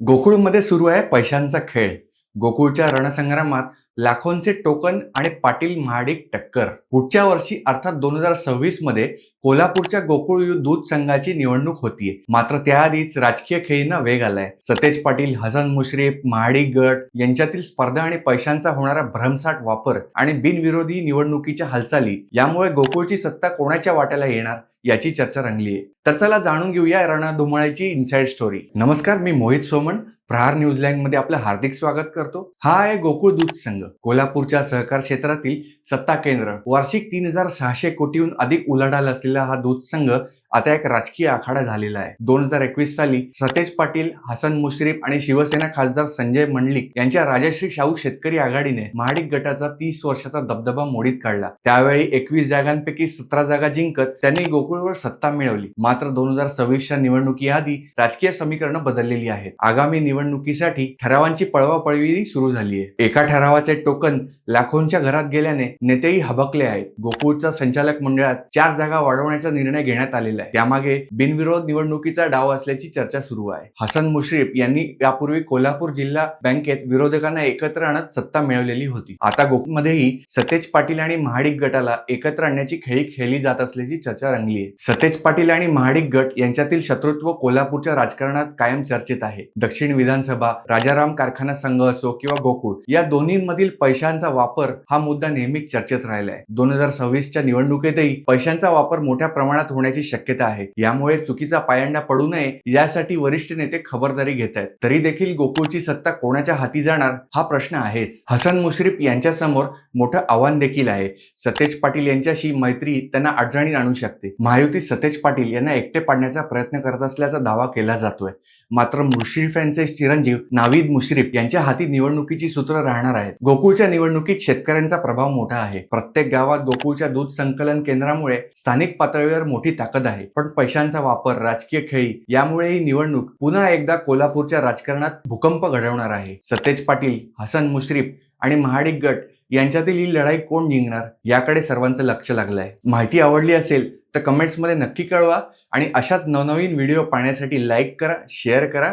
गोकुळमध्ये सुरू आहे पैशांचा खेळ. गोकुळच्या रणसंग्रामात लाखोंचे टोकन आणि पाटील महाडिक टक्कर. पुढच्या वर्षी अर्थात दोन हजार सव्वीसमध्ये कोल्हापूरच्या गोकुळ यु- दूध संघाची निवडणूक होतीये. मात्र त्याआधीच राजकीय खेळींना वेग आलाय. सतेज पाटील हसन मुश्रीफ महाडिक गट यांच्यातील स्पर्धा आणि पैशांचा होणारा भ्रमसाठ वापर आणि बिनविरोधी निवडणुकीच्या हालचाली यामुळे गोकुळची सत्ता कोणाच्या वाट्याला येणार याची चर्चा रंगली आहे तर चला जाणून घेऊया या रणधुमाळीची इनसाइड स्टोरी नमस्कार मी मोहित सोमन प्रहार न्यूझीलँडमध्ये आपलं हार्दिक स्वागत करतो. हा आहे गोकुळ दूध संघ. कोल्हापूरच्या सहकार क्षेत्रातील सत्ता केंद्र. वार्षिक तीन हजार सहाशे कोटीहून अधिक उलाढाल असलेला हा दूध संघ आता एक राजकीय आखाडा झालेला आहे. दोन हजार एकवीस साली सतेज पाटील हसन मुश्रीफ आणि शिवसेना खासदार संजय मंडलिक यांच्या राजश्री शाहू शेतकरी आघाडीने महाडिक गटाचा तीस वर्षाचा दबदबा मोडीत काढला. त्यावेळी एकवीस जागांपैकी सतरा जागा जिंकत त्यांनी गोकुळवर सत्ता मिळवली. मात्र दोन हजार सव्वीसच्या निवडणुकीआधी राजकीय समीकरणं बदललेली आहेत. आगामी निवडणुकीसाठी ठरावांची पळवापळवी सुरू झाली आहे एका ठरावाचे टोकन लाखोंच्या घरात गेल्याने नेतेही हबकले आहेत. गोकुळच्या संचालक मंडळात चार जागा वाढवण्याचा निर्णय घेण्यात आलेला आहे. त्यामागे बिनविरोध निवडणुकीचा डाव असल्याची चर्चा सुरू आहे. हसन मुश्रीफ यांनी यापूर्वी कोल्हापूर जिल्हा बँकेत विरोधकांना एकत्र आणत सत्ता मिळवलेली होती. आता गोकुळमध्येही सतेज पाटील आणि महाडिक गटाला एकत्र आणण्याची खेळी खेळली जात असल्याची चर्चा रंगली आहे. सतेज पाटील आणि महाडिक गट यांच्यातील शत्रुत्व कोल्हापूरच्या राजकारणात कायम चर्चेत आहे. दक्षिण विधानसभा राजाराम कारखाना संघ असो किंवा गोकुळ या दोन्हींमधील पैशांचा वापर हा मुद्दा नेहमीच चर्चेत राहिला आहे. दोन हजार सव्वीसच्या निवडणुकीतही पैशांचा वापर मोठ्या प्रमाणात होण्याची शक्यता आहे. यामुळे चुकीचा पायंडा पडू नये यासाठी वरिष्ठ नेते खबरदारी घेत आहेत. तरी देखील गोकुळची सत्ता कोणाच्या हाती जाणार हा प्रश्न आहेच. हसन मुश्रीफ यांच्या समोर मोठं आव्हान देखील आहे. सतेज पाटील यांच्याशी मैत्री त्यांना अडचणीत आणू शकते. महायुती सतेज पाटील यांना एकटे पाडण्याचा प्रयत्न करत असल्याचा दावा केला जातोय. मात्र मुश्रीफ यांचे चिरंजीव नावीद मुश्रीफ यांच्या हाती निवडणुकीची सूत्र राहणार आहेत. गोकुळच्या निवडणुकीत शेतकऱ्यांचा प्रभाव मोठा आहे. प्रत्येक गावात गोकुळच्या दूध संकलन केंद्रामुळे स्थानिक पातळीवर मोठी ताकद आहे. पण पैशांचा वापर राजकीय खेळी यामुळे ही निवडणूक पुन्हा एकदा कोल्हापूरच्या राजकारणात भूकंप घडवणार आहे. सतेज पाटील हसन मुश्रीफ आणि महाडिक गट यांच्यातील ही लढाई कोण जिंकणार याकडे सर्वांचं लक्ष लागलं आहे माहिती आवडली असेल तर कमेंट्समध्ये नक्की कळवा आणि अशाच नवनवीन व्हिडिओ पाहण्यासाठी लाईक करा शेअर करा